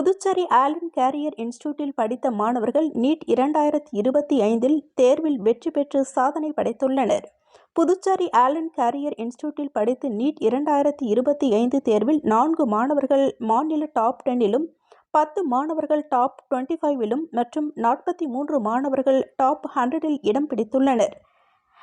Puducherry Alan carrier இன்ஸ்டியூட்டில் படித்த மாணவர்கள் நீட் இரண்டாயிரத்தி இருபத்தி ஐந்தில் தேர்வில் வெற்றி பெற்று சாதனை படைத்துள்ளனர். புதுச்சேரி ஆலன் கேரியர் இன்ஸ்டியூட்டில் படித்து நீட் இரண்டாயிரத்தி இருபத்தி ஐந்து தேர்வில் நான்கு மாணவர்கள் மாநில டாப் டென்னிலும் பத்து மாணவர்கள் டாப் டுவெண்ட்டி ஃபைவிலும் மற்றும் நாற்பத்தி மூன்று மாணவர்கள் டாப் ஹண்ட்ரடில் இடம் பிடித்துள்ளனர்.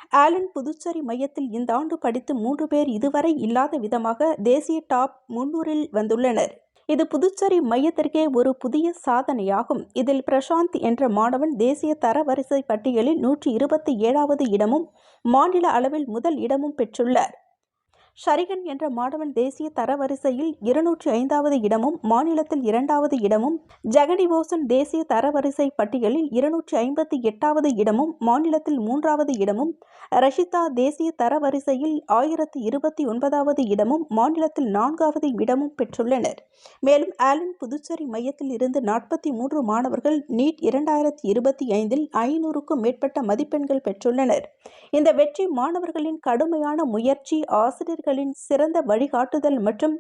ஆலன் புதுச்சேரி மையத்தில் இந்த ஆண்டு படித்து மூன்று பேர் இதுவரை இல்லாத விதமாக தேசிய டாப் முன்னூறில் வந்துள்ளனர். இது புதுச்சேரி மையத்திற்கே ஒரு புதிய சாதனையாகும். இதில் பிரசாந்த் என்ற மாணவன் தேசிய தரவரிசை பட்டியலில் நூற்றி இருபத்தி ஏழாவது இடமும் மாநில அளவில் முதல் இடமும் பெற்றுள்ளார். ஷரிகன் என்ற மாணவன் தேசிய தரவரிசையில் இருநூற்றி ஐந்தாவது இடமும் மாநிலத்தில் இரண்டாவது இடமும் ஜெகடி போசன் தேசிய தரவரிசை பட்டியலில் இருநூற்றி ஐம்பத்தி எட்டாவது இடமும் மாநிலத்தில் மூன்றாவது இடமும் ரஷிதா தேசிய தரவரிசையில் ஆயிரத்தி இருபத்தி ஒன்பதாவது இடமும் மாநிலத்தில் நான்காவது இடமும் பெற்றுள்ளனர். மேலும் ஆலன் புதுச்சேரி மையத்தில் இருந்து நாற்பத்தி மூன்று மாணவர்கள் நீட் இரண்டாயிரத்தி இருபத்தி ஐந்தில் ஐநூறுக்கும் மேற்பட்ட மதிப்பெண்கள் பெற்றுள்ளனர். இந்த வெற்றி மாணவர்களின் கடுமையான முயற்சி மனிதர்களின் சிறந்த வழிகாட்டுதல் மற்றும்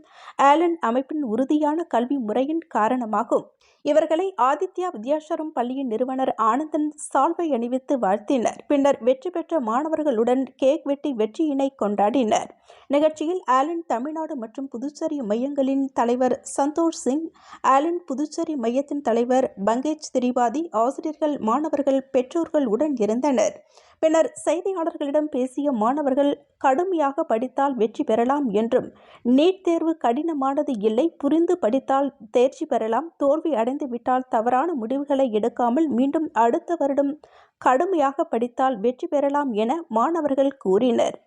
ஆலன் அமைப்பின் உறுதியான கல்வி முறையின் காரணமாகும். இவர்களை ஆதித்யா வித்யாசரம் பள்ளியின் நிறுவனர் ஆனந்தன் சால்வை அணிவித்து வாழ்த்தினர். பின்னர் வெற்றி பெற்ற மாணவர்களுடன் கேக் வெட்டி வெற்றியினை கொண்டாடினர். நிகழ்ச்சியில் ஆலன் தமிழ்நாடு மற்றும் புதுச்சேரி மையங்களின் தலைவர் சந்தோஷ் சிங் ஆலன் புதுச்சேரி மையத்தின் தலைவர் பங்கேஜ் திரிபாதி ஆசிரியர்கள் மாணவர்கள் பெற்றோர்கள் உடன் இருந்தனர். பின்னர் செய்தியாளர்களிடம் பேசிய மாணவர்கள் கடுமையாக படித்தால் வெற்றி பெறலாம் என்றும் நீட் தேர்வு கடினமானது இல்லை புரிந்து படித்தால் தேர்ச்சி பெறலாம் தோல்வி அடைந்து விட்டால் தவறான முடிவுகளை எடுக்காமல் மீண்டும் அடுத்த வருடம் கடுமையாக படித்தால் வெற்றி பெறலாம் என மாணவர்கள் கூறினர்.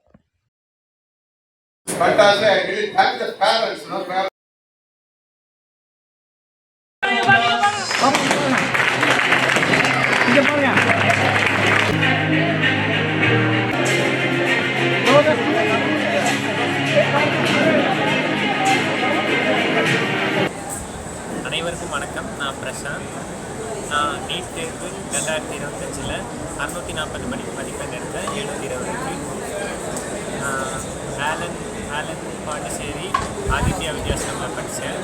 இங்க பாருங்க. தேர்வு ரெண்டாயிரத்தி இருபத்தஞ்சில் அறுநூற்றி நாற்பது மணி மதிப்பெண் எடுத்த எழுநூற்றி இருபதுக்கு ஆலன் ஆலன் பாண்டிச்சேரி ஆதித்யா வித்யாசிரமில் படித்தேன்.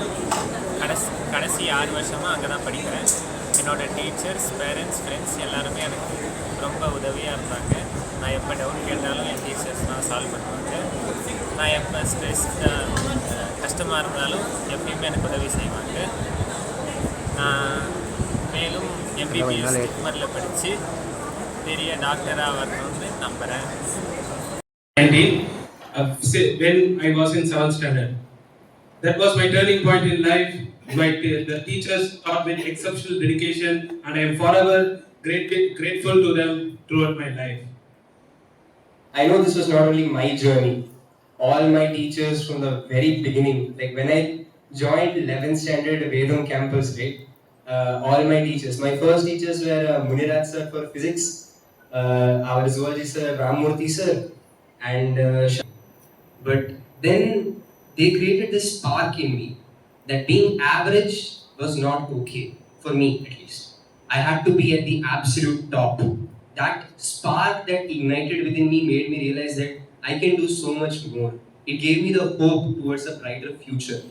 கடைசி கடைசி ஆறு வருஷமாக அங்கே தான் படிக்கிறேன். என்னோடய டீச்சர்ஸ் பேரண்ட்ஸ் ஃப்ரெண்ட்ஸ் எல்லாருமே எனக்கு ரொம்ப உதவியாக இருந்தாங்க. நான் எப்போ டவுட் கேட்டாலும் என் டீச்சர்ஸ் தான் சால்வ் பண்ணுவாங்க. நான் எப்போ ஸ்ட்ரெஸ் கஷ்டமாக இருந்தாலும் எப்பயுமே எனக்கு உதவி செய்வாங்க. நான் மேலும் எம்பிபிஎஸ் ஜிப்மரில் படித்து பெரிய டாக்டராக வரணும்னு நம்புகிறேன் 19 uh, si- when I was in 7th standard. That was my turning point in life. My t- the teachers taught with exceptional dedication, and I am forever great, grateful to them throughout my life. I know this was not only my journey, all my teachers from the very beginning, like when I joined 11th standard Vedam campus, right? Uh, all my teachers, my first teachers were uh, Muniraj sir for physics, uh, our zoology sir Ramurthy sir, and uh, but then they created this spark in me that being average was not okay for me at least. I had to be at the absolute top that spark that ignited within me made me realize that I can do so much more. It gave me the hope towards a brighter future.